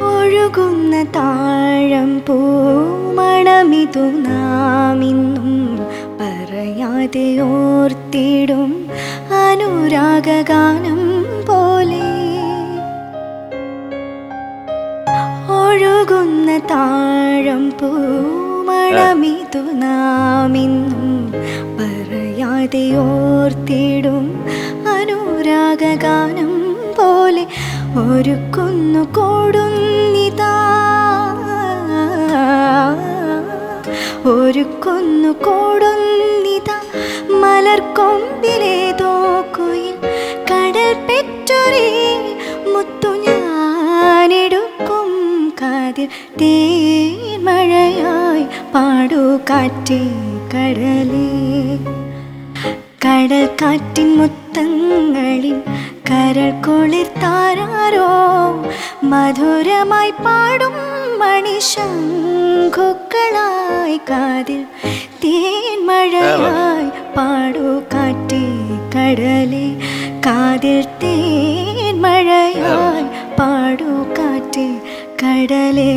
ഒഴുകുന്ന താഴം പൂമണമിതു നാമിന്നും പറയാതെ ഓർത്തിടും അനുരാഗഗാനം പോലെ. ഒഴുകുന്ന താഴം പൂമണമിതു നാമിന്നും പറയാതെ ഓർത്തിടും അനുരാഗഗാനം പോലെ. ഒരുക്കുന്നു കൂടുന്നിതാ ഒരുക്കുന്നു മലർ മലർക്കൊമ്പിലേതോ കുയിൽ കടൽ പെറ്റൊരേ മുത്തു ഞാനെടുക്കും കാതിൽ തേമഴയായി പാടു കാറ്റേ കടലേ. കടൽ കാറ്റിൻ മുത്തങ്ങളിൽ കരൾ കുളിർത്താരോ മധുരമായി പാടും മണിശങ്കുക്കളായി കാതിൽ തേൻമഴയായി പാടൂ കാറ്റേ കടലേ കാതിൽ തേൻമഴയായി പാടൂ കാറ്റേ കടലേ.